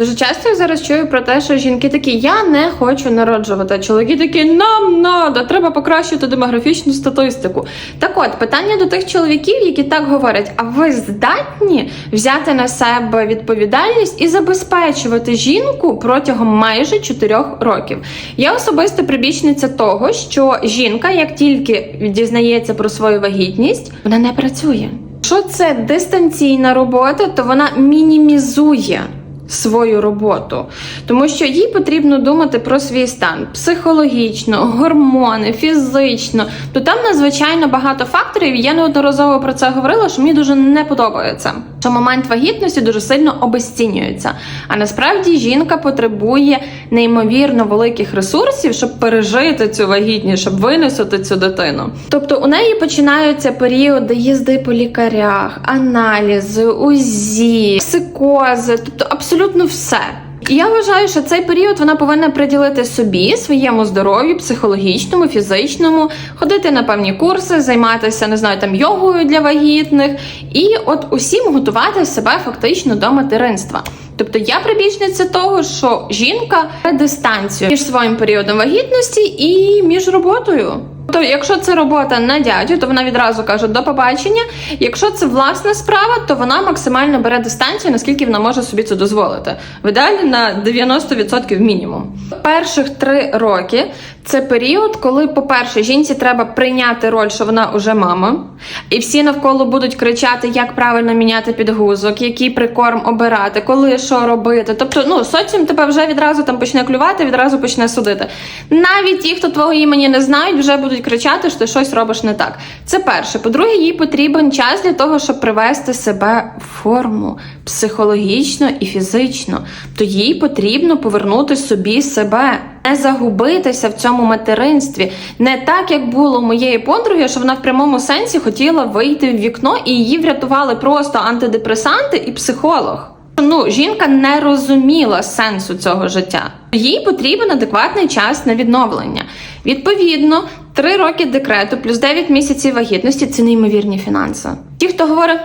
Дуже часто я зараз чую про те, що жінки такі я не хочу народжувати. Чоловіки такі нам надо, треба покращити демографічну статистику. Так от питання до тих чоловіків, які так говорять: а ви здатні взяти на себе відповідальність і забезпечувати жінку протягом майже 4 років? Я особисто прибічниця того, що жінка, як тільки дізнається про свою вагітність, вона не працює. Якщо це дистанційна робота, то вона мінімізує свою роботу, тому що їй потрібно думати про свій стан психологічно, гормони, фізично. То там надзвичайно багато факторів. Я неодноразово про це говорила, що мені дуже не подобається. Що момент вагітності дуже сильно обесцінюється. А насправді жінка потребує неймовірно великих ресурсів, щоб пережити цю вагітність, щоб винесути цю дитину. Тобто у неї починаються періоди їзди по лікарях, аналізи, УЗІ, псикози, тобто абсолютно все. Я вважаю, що цей період вона повинна приділити собі, своєму здоров'ю, психологічному, фізичному, ходити на певні курси, займатися, не знаю, там йогою для вагітних, і от усім готувати себе фактично до материнства. Тобто я прибічниця того, що жінка дистанцію між своїм періодом вагітності і між роботою. Тобто, якщо це робота на дядю, то вона відразу каже до побачення. Якщо це власна справа, то вона максимально бере дистанцію, наскільки вона може собі це дозволити. В ідеалі на 90% мінімум. Перших три роки це період, коли, по-перше, жінці треба прийняти роль, що вона уже мама, і всі навколо будуть кричати, як правильно міняти підгузок, який прикорм обирати, коли що робити. Тобто, ну соціум тебе вже відразу там почне клювати, відразу почне судити. Навіть ті, хто твого імені не знають, вже будуть кричати, що ти щось робиш не так. Це перше. По-друге, їй потрібен час для того, щоб привести себе в форму психологічно і фізично. То їй потрібно повернути собі себе. Не загубитися в цьому материнстві, не так як було моєї подруги, що вона в прямому сенсі хотіла вийти в вікно, і її врятували просто антидепресанти і психолог. Ну, жінка не розуміла сенсу цього життя. Їй потрібен адекватний час на відновлення. Відповідно, 3 роки декрету плюс 9 місяців вагітності це неймовірні фінанси. Ті, хто говорить,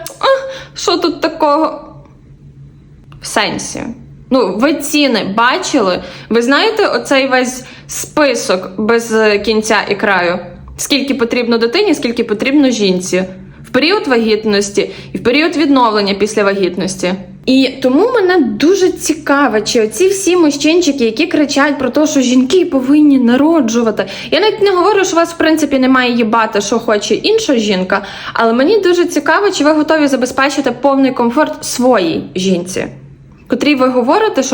що тут такого? В сенсі. Ну, ви ціни бачили? Ви знаєте оцей весь список без е, кінця і краю? Скільки потрібно дитині, скільки потрібно жінці в період вагітності і в період відновлення після вагітності. І тому мене дуже цікаво, чи оці всі мужчинчики, які кричать про те, що жінки повинні народжувати. Я навіть не говорю, що вас в принципі немає їбати, що хоче інша жінка, але мені дуже цікаво, чи ви готові забезпечити повний комфорт своїй жінці, котрій ви говорите, що